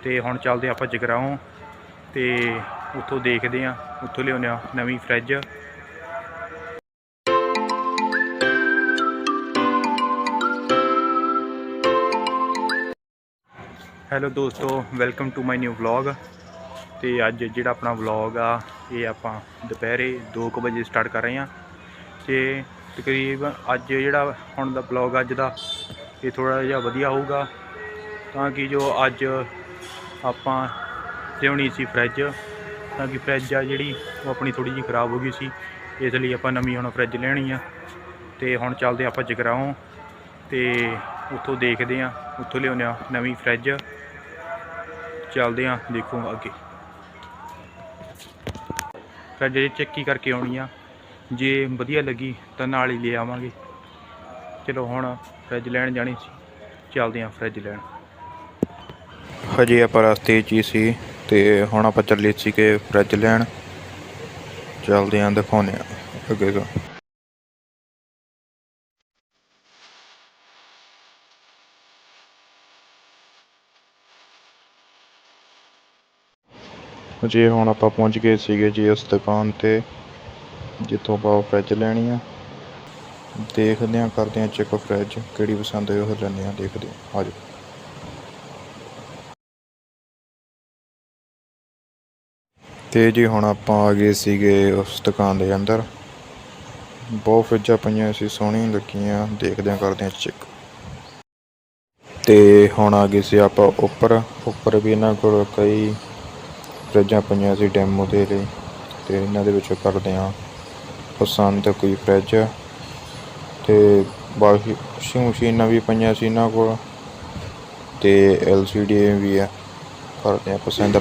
ਤੇ ਹੁਣ ਚੱਲਦੇ ਆਪਾਂ ਜਗਰਾਓਂ ਤੇ ਉੱਥੋਂ ਦੇਖਦੇ ਆ ਉੱਥੋਂ ਲਿਆਉਂਦੇ ਆ ਨਵੀਂ ਫ੍ਰਿਜ ਹੈਲੋ ਦੋਸਤੋ welcome to my new vlog ਤੇ ਅੱਜ ਜਿਹੜਾ ਆਪਣਾ ਵਲੌਗ ਆ, ਇਹ ਆਪਾਂ ਦੁਪਹਿਰੇ 2:00 ਵਜੇ ਸਟਾਰਟ ਕਰ ਰਹੇ ਆ ਤੇ ਤਕਰੀਬਨ ਅੱਜ ਜਿਹੜਾ ਹੁਣ ਦਾ ਵਲੌਗ ਅੱਜ ਦਾ, ਇਹ ਥੋੜਾ ਜਿਹਾ ਵਧੀਆ ਹੋਊਗਾ। ਤਾਂ ਕਿ ਜੋ ਅੱਜ ਆਪਾਂ ਲਿਆਉਣੀ ਸੀ ਫ੍ਰਿਜ ਤਾਂ ਕਿ ਫ੍ਰਿਜ ਆ ਜਿਹੜੀ, ਉਹ ਆਪਣੀ ਥੋੜੀ ਜਿਹੀ ਖਰਾਬ ਹੋ ਗਈ ਸੀ। ਇਸ ਲਈ ਆਪਾਂ ਨਵੀਂ ਹੁਣ ਫ੍ਰਿਜ ਲੈਣੀ ਆ। ਤੇ ਹੁਣ ਚੱਲਦੇ ਆਪਾਂ ਜਗਰਾਓਂ ਤੇ ਉੱਥੋਂ ਦੇਖਦੇ ਆ, ਉੱਥੋਂ ਲਿਆਉਂਦੇ ਆ ਨਵੀਂ ਫ੍ਰਿਜ ਚੱਲਦੇ ਆ, ਦੇਖੋ ਅੱਗੇ। ਫ੍ਰਿਜ ਦੀ ਚੈੱਕੀ ਕਰਕੇ ਆਉਣੀ ਆ। ਜੇ ਵਧੀਆ ਲੱਗੀ, ਤਾਂ ਨਾਲ ਹੀ ਲੈ ਆਵਾਂਗੇ। ਚਲੋ ਹੁਣ ਫ੍ਰਿਜ ਲੈਣ ਜਾਣੀ ਸੀ। ਚੱਲਦੇ ਆ ਫ੍ਰਿਜ ਲੈਣ। ਹਜੇ ਆਪਾਂ ਰਸਤੇ 'ਚ ਹੀ ਸੀ ਤੇ ਹੁਣ ਆਪਾਂ ਚੱਲੇ ਸੀਗੇ ਫ੍ਰਿਜ ਲੈਣ। ਚੱਲਦੇ ਆਂ, ਦਿਖਾਉਂਦੇ ਆ ਅੱਗੇ ਤੋਂ ਜੀ, ਹੁਣ ਆਪਾਂ ਪਹੁੰਚ ਗਏ ਸੀਗੇ ਜੀ ਉਸ ਦੁਕਾਨ ਤੇ, ਜਿੱਥੋਂ ਆਪਾਂ ਫ੍ਰਿਜ ਲੈਣੀ ਆ। ਦੇਖਦੇ ਆ, ਕਰਦੇ ਆ ਚੈੱਕ ਫ੍ਰਿਜ ਕਿਹੜੀ ਪਸੰਦ ਹੋਈ ਉਹ ਲੈਂਦੇ ਆ, ਦੇਖਦੇ ਆ। ਆਜੋ ਤੇ ਜੀ ਹੁਣ ਆਪਾਂ ਆ ਗਏ ਸੀਗੇ ਉਸ ਦੁਕਾਨ ਦੇ ਅੰਦਰ। ਬਹੁਤ ਫਰਿੱਜਾਂ ਪਈਆਂ ਸੀ, ਸੋਹਣੀਆਂ ਲੱਗੀਆਂ ਦੇਖਦੇ ਆ ਕਰਦੇ ਆ ਚੈੱਕ ਤੇ ਹੁਣ ਆ ਗਏ ਸੀ ਆਪਾਂ ਉੱਪਰ। ਉੱਪਰ ਵੀ ਇਹਨਾਂ ਕੋਲ ਕਈ ਫਰਿੱਜਾਂ ਪਈਆਂ ਸੀ ਡੈਮੋ ਦੇ ਲਈ। ਤੇ ਇਹਨਾਂ ਦੇ ਵਿੱਚੋਂ ਕਰਦੇ ਆ ਪਸੰਦ ਕੋਈ ਫਰਿੱਜ। ਤੇ ਬਾਕੀ ਵਾਸ਼ਿੰਗ ਮਸ਼ੀਨਾਂ ਵੀ ਪਈਆਂ ਸੀ ਇਹਨਾਂ ਕੋਲ। ਤੇ ਐਲਸੀਡੀ ਵੀ ਆ। ਕਰਦੇ ਆ ਪਸੰਦ।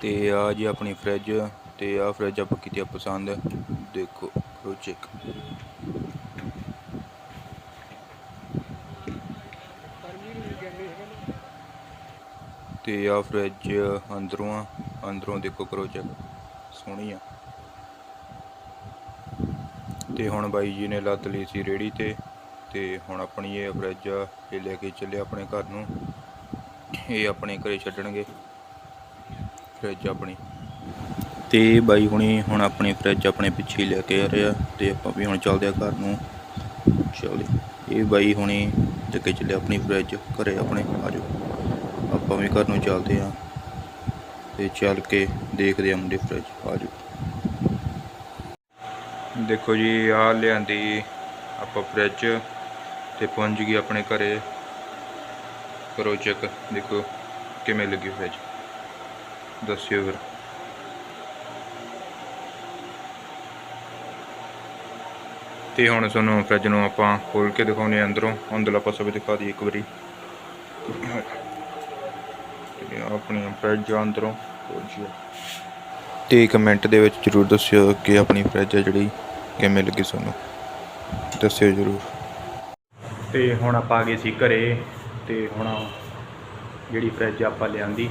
ਤੇ ਆ ਜੀ ਆਪਣੀ ਫਰਿੱਜ ਤੇ ਆ ਫਰਿੱਜ ਆਪਾਂ ਕੀਤੀ ਆ ਪਸੰਦ। ਦੇਖੋ ਕਰੋ ਚੈੱਕ ਤੇ ਆ ਫਰਿੱਜ ਅੰਦਰੋਂ ਆ, ਅੰਦਰੋਂ ਦੇਖੋ ਕਰੋ ਚੈੱਕ ਸੋਹਣੀ ਆ। ਤੇ ਹੁਣ ਬਾਈ ਜੀ ਨੇ ਲੱਤ ਲਈ ਸੀ ਰੇੜੀ ਤੇ ਤੇ ਹੁਣ ਆਪਣੀ ਇਹ ਫਰਿੱਜ ਇਹ ਲੈ ਕੇ ਚੱਲੇ ਆਪਣੇ ਘਰ ਨੂੰ। ਇਹ ਆਪਣੇ ਘਰੇ ਛੱਡਣਗੇ। ਫਰਿੱਜ ਆਪਣੀ। ਤੇ ਬਾਈ ਹੁਣੀ ਹੁਣ ਆਪਣੀ ਫਰਿੱਜ ਆਪਣੇ ਪਿੱਛੇ ਲੈ ਕੇ ਆ ਰਿਹਾ ਤੇ ਆਪਾਂ ਵੀ ਹੁਣ ਚੱਲਦੇ ਆ ਘਰ ਨੂੰ। ਚਲੋ ਇਹ ਬਾਈ ਹੁਣੀ ਲੈ ਕੇ ਚੱਲੇ ਆਪਣੀ ਫਰਿੱਜ ਘਰੇ ਆਪਣੇ, ਆਜੋ। ਆਪਾਂ ਵੀ ਘਰ ਨੂੰ ਚੱਲਦੇ ਆ। ਤੇ ਚੱਲ ਕੇ ਦੇਖਦੇ ਆ ਮੁੰਡੇ ਫਰਿੱਜ ਆਜੋ। ਦੇਖੋ ਜੀ ਆ ਲਿਆਂਦੀ ਆਪਾਂ ਫਰਿੱਜ ਤੇ ਪਹੁੰਚ ਗਈ ਆਪਣੇ ਘਰੇ। ਕਰੋ ਚੈੱਕ ਦੇਖੋ ਕਿਵੇਂ ਲੱਗੀ ਫਰਿੱਜ ਦੱਸਿਓ ਫਿਰ। ਤੇ ਹੁਣ ਤੁਹਾਨੂੰ ਫਰਿੱਜ ਨੂੰ ਆਪਾਂ ਖੋਲ ਕੇ ਦਿਖਾਉਨੇ ਆ ਅੰਦਰੋਂ। ਅੰਦਰਲਾ ਪਾਸਾ ਵੀ ਦਿਖਾ ਦਈਏ ਇੱਕ ਵਾਰੀ। ਆਪਣੀ ਫਰਿੱਜ ਅੰਦਰੋਂ। ਖੋਲ੍ਹੀ ਆ। ਤੇ ਕਮੈਂਟ ਦੇ ਵਿੱਚ ਜਰੂਰ ਦੱਸਿਓ ਕਿ ਆਪਣੀ ਫਰਿੱਜ ਹੈ ਜਿਹੜੀ ਕਿਵੇਂ ਲੱਗੀ ਤੁਹਾਨੂੰ। ਦੱਸਿਓ ਜਰੂਰ। ਤੇ ਹੁਣ ਆਪਾਂ ਆ ਗਏ ਸੀ ਘਰੇ। ਤੇ ਹੁਣ ਜਿਹੜੀ ਫਰਿੱਜ ਆਪਾਂ ਲਿਆਂਦੀ।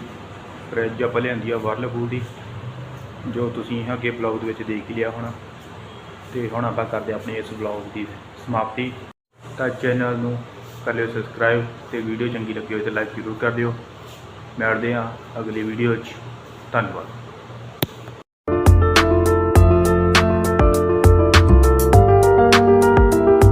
ਫਰਿੱਜ ਆਪਾਂ ਲਿਆਂਦੀ ਆ ਵਰਲਪੂਲ ਦੀ, ਜੋ ਤੁਸੀਂ ਅੱਗੇ ਬਲੌਗ ਦੇ ਵਿੱਚ ਦੇਖ ਹੀ ਲਿਆ ਹੋਣਾ। ਤੇ ਹੁਣ ਆਪਾਂ ਕਰਦੇ ਆਪਣੇ ਇਸ ਬਲੌਗ ਦੀ ਸਮਾਪਤੀ। ਤਾਂ ਚੈਨਲ ਨੂੰ ਕਰ ਲਿਓ ਸਬਸਕ੍ਰਾਈਬ ਤੇ ਵੀਡੀਓ ਚੰਗੀ ਲੱਗੀ ਹੋਵੇ ਤਾਂ ਲਾਈਕ ਜ਼ਰੂਰ ਕਰ ਦਿਓ। ਮਿਲਦੇ ਹਾਂ ਅਗਲੀ ਵੀਡੀਓ 'ਚ। ਧੰਨਵਾਦ।